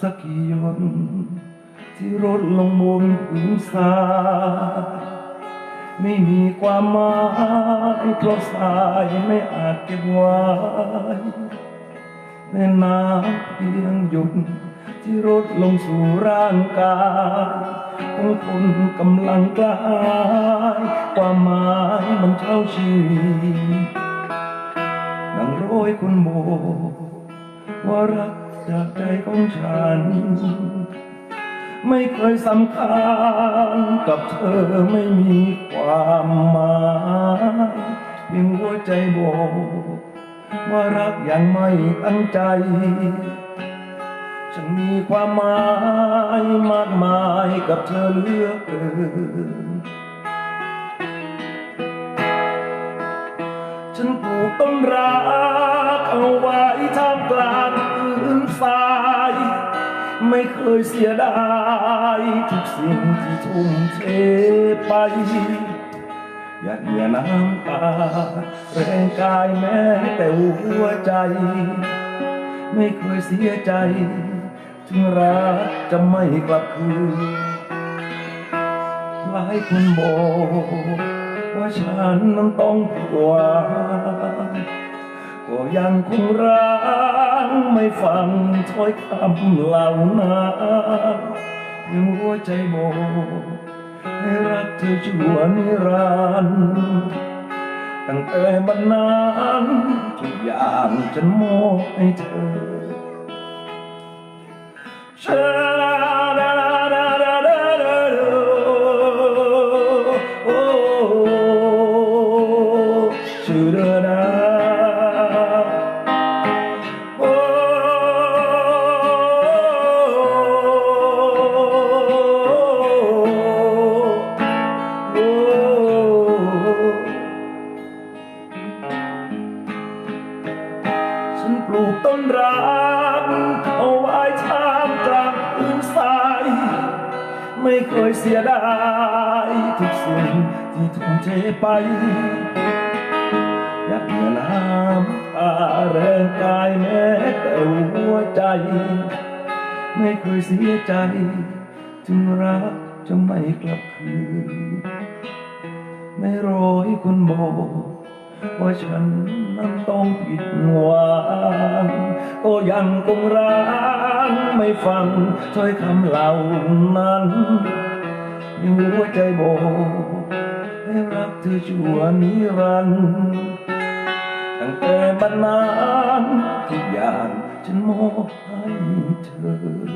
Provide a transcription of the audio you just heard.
สักกี่หยนที่รดลงบนพื้นทรายไม่มีความหมายเพราะสายไม่อาจเก็บไว้แม่น้ำเพียงหยดที่รดลงสู่ร่างกายของคนกำลังกลายความหมายมันเท่าชีวิตนังโรยคุณโบว่ารัก จากใจของฉัน ไม่เคยสำคัญกับเธอไม่มีความหมายเพียงหัวใจบอกว่ารักอย่างไม่ตั้งใจ ฉันมีความหมายมากมายกับเธอเหลือกเกินฉันปลูกต้นรักเอาไว้ เสียดายทุกสิ่งที่ทุ่มเทไปหยาเหงื่อน้ำตาแรงกายแม้แต่หัวใจ ไม่เคยเสียใจ ถึงรักจะไม่กลับคืนหลายคนบอกว่าฉันนั้นต้องผิดหวังก็ยังคงรัก ไม่ฟังถ้อยคำเหล่านั้นยังหัวใจบอกให้รักเธอชั่วนิรันดร์ตั้งแต่บัดนั้นทุกอย่างฉันมอบให้เธอชาดาดาดาดาดาดาดาโอ้ชื่อเดา ลูกต้นรักเอาไว้ท่ามกลางพื้นทราย ไม่เคยเสียดายทุกสิ่งที่ทุ่มเทไป อยากเหงื่อน้ำตาแรงกายแม้แต่หัวใจ ไม่เคยเสียใจ ถึงรักจะไม่กลับคืนไม่ร้อยคนบอก ว่าฉันนั้นต้องผิดหวังก็ยังคงรักไม่ฟังถ้อยคำเหล่านั้นยังหัวใจบอกให้รักเธอชั่วนิรันดร์ตั้งแต่บัดนั้นทุกอย่างฉันมอบให้เธอ